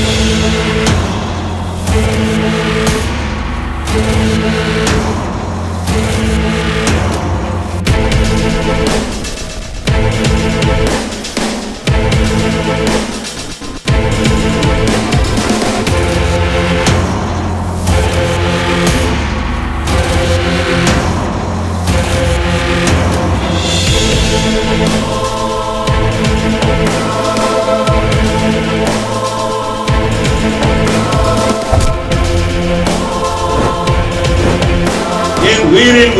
என்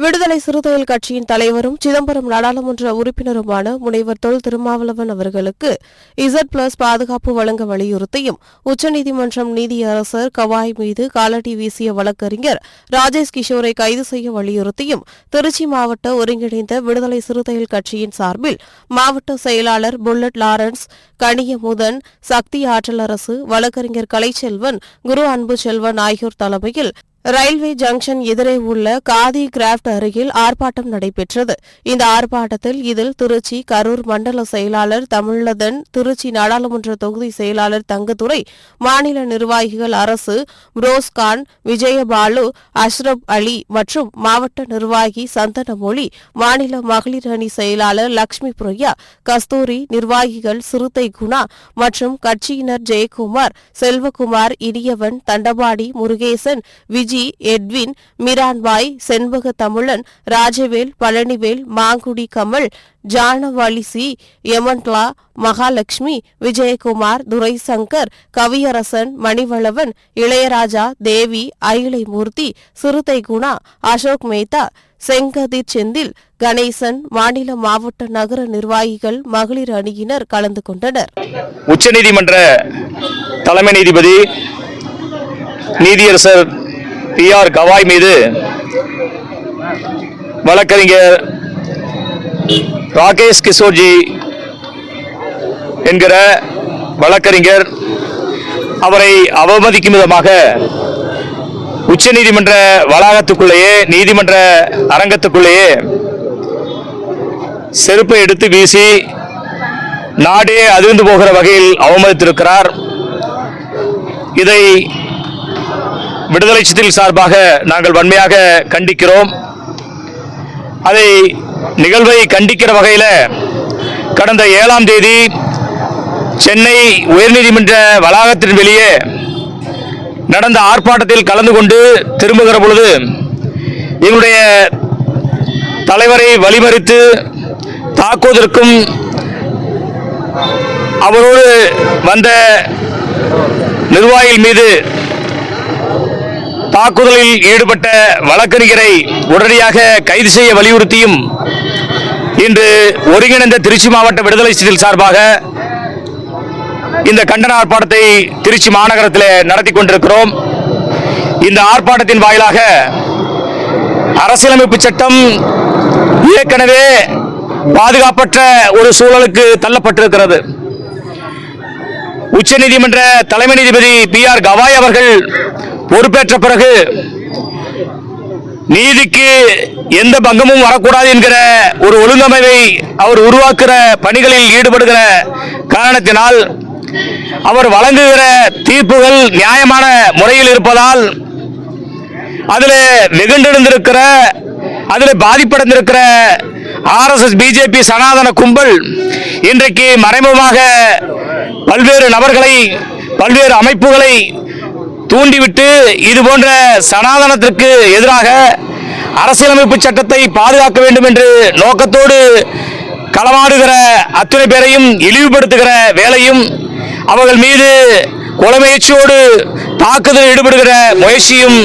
விடுதலை சிறுத்தைகள் கட்சியின் தலைவரும் சிதம்பரம் நாடாளுமன்ற உறுப்பினருமான முனைவர் தொல் திருமாவளவன் அவர்களுக்கு இசட் பிளஸ் பாதுகாப்பு வழங்க வலியுறுத்தியும் உச்சநீதிமன்றம் நீதியரசர் கவாய் மீது காலடி வீசிய வழக்கறிஞர் ராஜேஷ் கிஷோரை கைது செய்ய வலியுறுத்தியும் திருச்சி மாவட்ட ஒருங்கிணைந்த விடுதலை சிறுத்தைகள் கட்சியின் சார்பில் மாவட்ட செயலாளர் புல்லட் லாரன்ஸ் கனியமுதன் சக்தி ஆற்றலரசு வழக்கறிஞர் கலைச்செல்வன் குரு அன்பு செல்வன் ஆகியோர் தலைமையில் ரயில்வே ஜங்ஷன் எதிரே உள்ள காதி கிராப்ட் அருகில் ஆர்ப்பாட்டம் நடைபெற்றது. இந்த ஆர்ப்பாட்டத்தில் இதில் திருச்சி கரூர் மண்டல செயலாளர் தமிழதன் திருச்சி நாடாளுமன்ற தொகுதி செயலாளர் தங்கத்துறை மாநில நிர்வாகிகள் அரசு புரோஸ்கான் விஜயபாலு அஷ்ரப் அலி மற்றும் மாவட்ட நிர்வாகி சந்தனமொழி மாநில மகளிர் அணி செயலாளர் லக்ஷ்மி பிரியா கஸ்தூரி நிர்வாகிகள் சிறுத்தை குணா மற்றும் கட்சியினர் ஜெயக்குமார் செல்வகுமார் இனியவன் தண்டபாடி முருகேசன் விஜி எட்வின் மிரான்பாய் செண்பக தமிழன் ராஜவேல் பழனிவேல் மாங்குடி கமல் ஜானவாலிசி யமன்ட்லா மகாலட்சுமி விஜயகுமார் துரைசங்கர் கவியரசன் மணிவளவன் இளையராஜா தேவி அயிலைமூர்த்தி சிறுத்தை குணா அசோக் மேத்தா செங்கதிர் செந்தில் கணேசன் மாநில மாவட்ட நகர நிர்வாகிகள் மகளிர் அணியினர் கலந்து கொண்டனர். உச்சநீதிமன்ற தலைமை நீதிபதி நீதியரசர் பி ஆர் கவாய் மீது வழக்கறிஞர் ராகேஷ் கிஷோர்ஜி என்கிற வழக்கறிஞர் அவரை அவமதிக்கும் விதமாக உச்ச நீதிமன்ற வளாகத்துக்குள்ளேயே நீதிமன்ற அரங்கத்துக்குள்ளேயே செருப்பை எடுத்து வீசி நாடே அதிர்ந்து போகிற வகையில் அவமதித்திருக்கிறார். இதை விடுதலை சிதில் சார்பாக நாங்கள் வன்மையாக கண்டிக்கிறோம். அதை நிகழ்வை கண்டிக்கிற வகையில் கடந்த ஏழாம் தேதி சென்னை உயர்நீதிமன்ற வளாகத்தின் வெளியே நடந்த ஆர்ப்பாட்டத்தில் கலந்து கொண்டு திரும்புகிற பொழுது எங்களுடைய தலைவரை வழிமறித்து தாக்குவதற்கும் அவரோடு வந்த நிர்வாகிகள் மீது தாக்குதலில் ஈடுபட்ட வழக்கறிஞரை உடனடியாக கைது செய்ய வலியுறுத்தியும் இன்று ஒருங்கிணைந்த திருச்சி மாவட்ட விடுதலை சிறுத்தைகள் சார்பாக இந்த கண்டன ஆர்ப்பாட்டத்தை திருச்சி மாநகரத்தில் நடத்தி கொண்டிருக்கிறோம். இந்த ஆர்ப்பாட்டத்தின் வாயிலாக அரசியலமைப்பு சட்டம் ஏற்கனவே பாதுகாப்பற்ற ஒரு சூழலுக்கு தள்ளப்பட்டிருக்கிறது. உச்சநீதிமன்ற தலைமை நீதிபதி பி ஆர் கவாய் அவர்கள் பொறுப்பேற்ற பிறகு நீதிக்கு எந்த பங்கமும் வரக்கூடாது என்கிற ஒரு ஒழுங்கமைவை அவர் உருவாக்குற பணிகளில் ஈடுபடுகிற காரணத்தினால் அவர் வழங்குகிற தீர்ப்புகள் நியாயமான முறையில் இருப்பதால் அதில் வெகுண்டெழுந்திருக்கிற அதில் பாதிப்படைந்திருக்கிற ஆர்எஸ்எஸ் பிஜேபி சனாதன கும்பல் இன்றைக்கு மறைமுகமாக பல்வேறு நபர்களை பல்வேறு அமைப்புகளை தூண்டிவிட்டு இது போன்ற சனாதனத்திற்கு எதிராக அரசியலமைப்பு சட்டத்தை பாதுகாக்க வேண்டும் என்று நோக்கத்தோடு களமாடுகிற அத்துணை பேரையும் இழிவுபடுத்துகிற வேலையும் அவர்கள் மீது கொலைமுயற்சியோடு தாக்குதல் ஈடுபடுகிற முயற்சியும்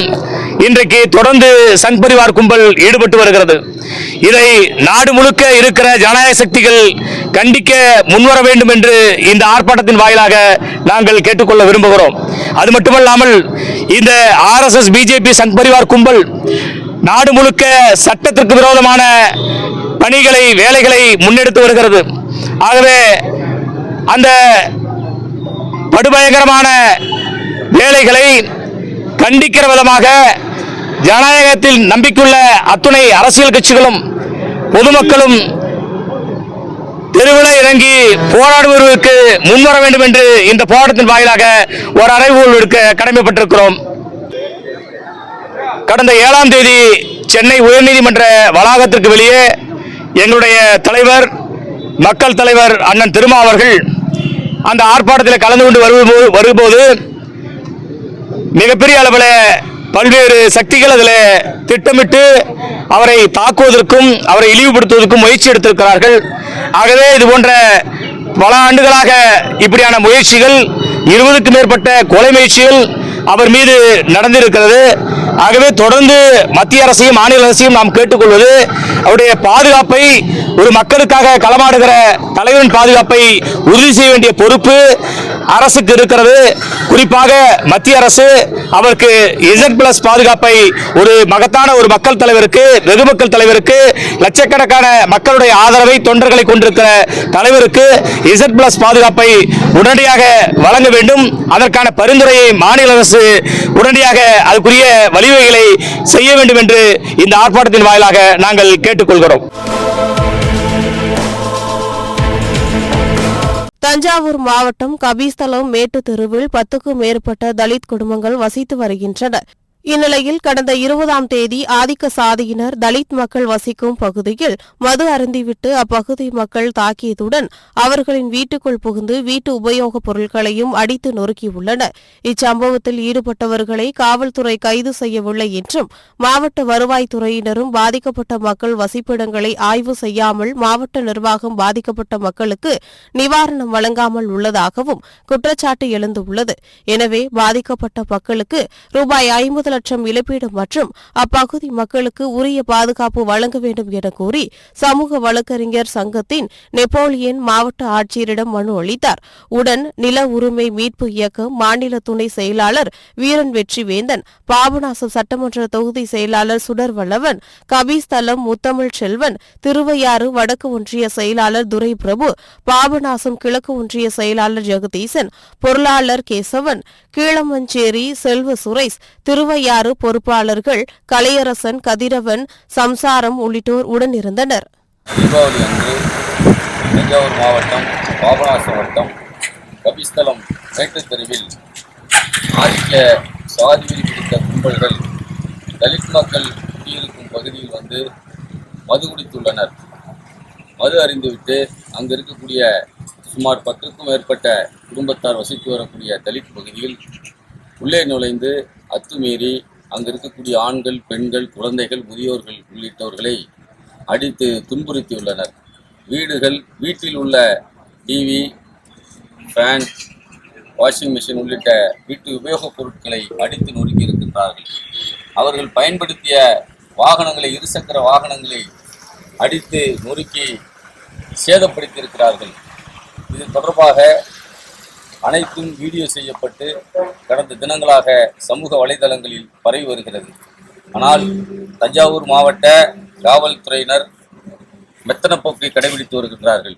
இன்றைக்கு தொடர்ந்து சங் பரிவார் கும்பல் ஈடுபட்டு வருகிறது. இதை நாடு முழுக்க இருக்கிற ஜனநாயக சக்திகள் கண்டிக்க முன்வர வேண்டும் என்று இந்த ஆர்ப்பாட்டத்தின் வாயிலாக நாங்கள் கேட்டுக்கொள்ள விரும்புகிறோம். அது மட்டுமல்லாமல் இந்த ஆர்எஸ்எஸ் பிஜேபி சங் பரிவார் கும்பல் நாடு முழுக்க சட்டத்திற்கு விரோதமான பணிகளை வேலைகளை முன்னெடுத்து வருகிறது. ஆகவே அந்த படுபயங்கரமான வேலைகளை கண்டிக்கிற விதமாக ஜனநாயகத்தில் நம்பிக்கையுள்ள அத்துணை அரசியல் கட்சிகளும் பொதுமக்களும் தெருவில் இறங்கி போராடுவதற்கு முன்வர வேண்டும் என்று இந்த போராட்டத்தின் வாயிலாக ஒரு அறைகூல் எடுக்க கடமைப்பட்டிருக்கிறோம். கடந்த ஏழாம் தேதி சென்னை உயர்நீதிமன்ற வளாகத்திற்கு வெளியே எங்களுடைய தலைவர் மக்கள் தலைவர் அண்ணன் திருமா அவர்கள் அந்த ஆர்ப்பாட்டத்தில் கலந்து கொண்டு வரும்போது வரும்போது மிகப்பெரிய அளவில் பல்வேறு சக்திகள் அதில் திட்டமிட்டு அவரை தாக்குவதற்கும் அவரை இழிவுபடுத்துவதற்கும் முயற்சி எடுத்திருக்கிறார்கள். ஆகவே இது போன்ற பல ஆண்டுகளாக இப்படியான முயற்சிகள் இருபதுக்கு மேற்பட்ட கொலை முயற்சிகள் அவர் மீது நடந்திருக்கிறது. ஆகவே தொடர்ந்து மத்திய அரசையும் மாநில அரசையும் நாம் கேட்டுக்கொள்வது அவருடைய பாதுகாப்பை ஒரு மக்களுக்காக களமாடுகிற தலைவரின் பாதுகாப்பை உறுதி செய்ய வேண்டிய பொறுப்பு அரசுக்கு இருக்கிறது. குறிப்பாக மத்திய அரசு அவருக்கு இசட் பிளஸ் பாதுகாப்பை ஒரு மகத்தான ஒரு மக்கள் தலைவருக்கு வெகு மக்கள் தலைவருக்கு லட்சக்கணக்கான மக்களுடைய ஆதரவை தொண்டர்களை கொண்டிருக்கிற தலைவருக்கு இசட் பிளஸ் பாதுகாப்பை உடனடியாக வழங்க வேண்டும். அதற்கான பரிந்துரையை மாநில அரசு உடனடியாக அதுக்குரிய வழி வழிவகைகளை செய்ய வேண்டும் என்று இந்த ஆர்ப்பாட்டத்தின் வாயிலாக நாங்கள் கேட்டுக்கொள்கிறோம். தஞ்சாவூர் மாவட்டம் கபீஸ்தலம் மேட்டு தெருவில் பத்துக்கும் மேற்பட்ட தலித் குடும்பங்கள் வசித்து வருகின்றன இந்நிலையில் கடந்த இருபதாம் தேதி ஆதிக்க சாதியினர் தலித் மக்கள் வசிக்கும் பகுதியில் மது அருந்திவிட்டு அப்பகுதி மக்கள் தாக்கியதுடன் அவர்களின் வீட்டுக்குள் புகுந்து வீட்டு உபயோகப் பொருட்களையும் அடித்து நொறுக்கியுள்ளனர். இச்சம்பவத்தில் ஈடுபட்டவர்களை காவல்துறை கைது செய்யவில்லை என்றும் மாவட்ட வருவாய்த்துறையினரும் பாதிக்கப்பட்ட மக்கள் வசிப்பிடங்களை ஆய்வு செய்யாமல் மாவட்ட நிர்வாகம் பாதிக்கப்பட்ட மக்களுக்கு நிவாரணம் வழங்காமல் உள்ளதாகவும் குற்றச்சாட்டு எழுந்துள்ளது. எனவே பாதிக்கப்பட்ட மக்களுக்கு ரூபாய் ஐம்பது லட்சம் இழப்பீடு மற்றும் அப்பகுதி மக்களுக்கு உரிய பாதுகாப்பு வழங்க வேண்டும் என கூறி சமூக வழக்கறிஞர் சங்கத்தின் நெப்போலியன் மாவட்ட ஆட்சியரிடம் மனு அளித்தார். உடன் நில உரிமை மீட்பு இயக்கம் மாநில துணை செயலாளர் வீரன் வெற்றிவேந்தன் பாபநாசம் சட்டமன்ற தொகுதி செயலாளர் சுடர் வல்லவன் கபீஸ்தலம் முத்தமிழ் செல்வன் திருவையாறு வடக்கு ஒன்றிய செயலாளர் துரை பிரபு பாபநாசம் கிழக்கு ஒன்றிய செயலாளர் ஜெகதீசன் பொருளாளர் கேசவன் கீழமஞ்சேரி செல்வ சுரேஷ் திருவையாறு பொறுப்பாளர்கள் கலையரசன் கதிரவன் சம்சாரம் உள்ளிட்டோர் உடனிருந்தனர். தீபாவளி அன்று தஞ்சாவூர் மாவட்டம் பாபநாசம் வட்டம் கபிஸ்தலம் மேட்டுத் தெருவில் ஆதிக்க சாதி பிடித்த கும்பல்கள் தலித் மக்கள் குடியிருக்கும் பகுதியில் வந்து மது குடித்துள்ளனர். மது அறிந்துவிட்டு அங்கு இருக்கக்கூடிய சுமார் பத்துக்கும் மேற்பட்ட குடும்பத்தார் வசித்து வரக்கூடிய தலித் பகுதியில் உள்ளே நுழைந்து அத்துமீறி அங்கு இருக்கக்கூடிய ஆண்கள் பெண்கள் குழந்தைகள் முதியோர்கள் உள்ளிட்டவர்களை அடித்து துன்புறுத்தியுள்ளனர். வீடுகள் வீட்டில் உள்ள டிவி ஃபேன் வாஷிங் மிஷின் உள்ளிட்ட வீட்டு உபயோகப் பொருட்களை அடித்து நொறுக்கி இருக்கின்றார்கள். அவர்கள் பயன்படுத்திய வாகனங்களை இருசக்கர வாகனங்களை அடித்து நொறுக்கி சேதப்படுத்தியிருக்கிறார்கள் இது தொடர்பாக அனைத்தும் வீடியோ செய்யப்பட்டு கடந்த தினங்களாக சமூக வலைதளங்களில் பரவி வருகிறது. ஆனால் தஞ்சாவூர் மாவட்ட காவல்துறையினர் மெத்தனப்போக்கை கடைபிடித்து வருகின்றார்கள்.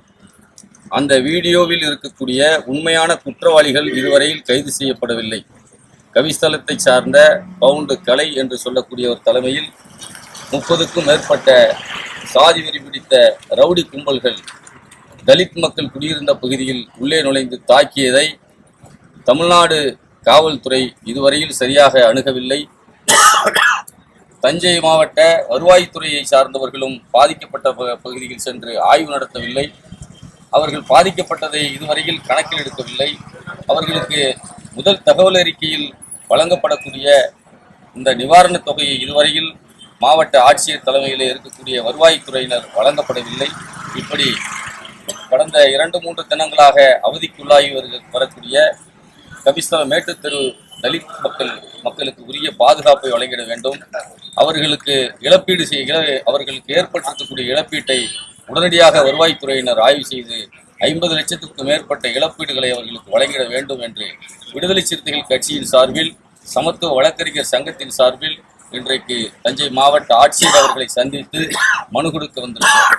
அந்த வீடியோவில் இருக்கக்கூடிய உண்மையான குற்றவாளிகள் இதுவரையில் கைது செய்யப்படவில்லை. கவிஸ்தலத்தை சார்ந்த பவுண்டு கலை என்று சொல்லக்கூடிய ஒரு தலைமையில் முப்பதுக்கும் மேற்பட்ட சாதி வெறி பிடித்த ரவுடி கும்பல்கள் தலித் மக்கள் குடியிருந்த பகுதியில் உள்ளே நுழைந்து தாக்கியதை தமிழ்நாடு காவல்துறை இதுவரையில் சரியாக அணுகவில்லை. தஞ்சை மாவட்ட வருவாய்த்துறையை சார்ந்தவர்களும் பாதிக்கப்பட்ட ப- பகுதியில் சென்று ஆய்வு நடத்தவில்லை. அவர்கள் பாதிக்கப்பட்டதை இதுவரையில் கணக்கில் எடுக்கவில்லை அவர்களுக்கு முதல் தகவல் அறிக்கையில் வழங்கப்படக்கூடிய இந்த நிவாரணத் தொகையை இதுவரையில் மாவட்ட ஆட்சியர் தலைமையில் இருக்கக்கூடிய வருவாய்த்துறையினர் வழங்கப்படவில்லை. இப்படி கடந்த இரண்டு மூன்று தினங்களாக அவதிக்குள்ளாகி வருக வரக்கூடிய கபிஸ்தல மேட்டுத்தெரு தலித் மக்கள் மக்களுக்கு உரிய பாதுகாப்பை வழங்கிட வேண்டும். அவர்களுக்கு இழப்பீடு செய்ய அவர்களுக்கு ஏற்பட்டிருக்கக்கூடிய இழப்பீட்டை உடனடியாக வருவாய்த்துறையினர் ஆய்வு செய்து ஐம்பது லட்சத்துக்கு மேற்பட்ட இழப்பீடுகளை அவர்களுக்கு வழங்கிட வேண்டும் என்று விடுதலை சிறுத்தைகள் கட்சியின் சார்பில் சமத்துவ வழக்கறிஞர் சங்கத்தின் சார்பில் இன்றைக்கு தஞ்சை மாவட்ட ஆட்சியர் அவர்களை சந்தித்து மனு கொடுக்க வந்திருக்கிறார்.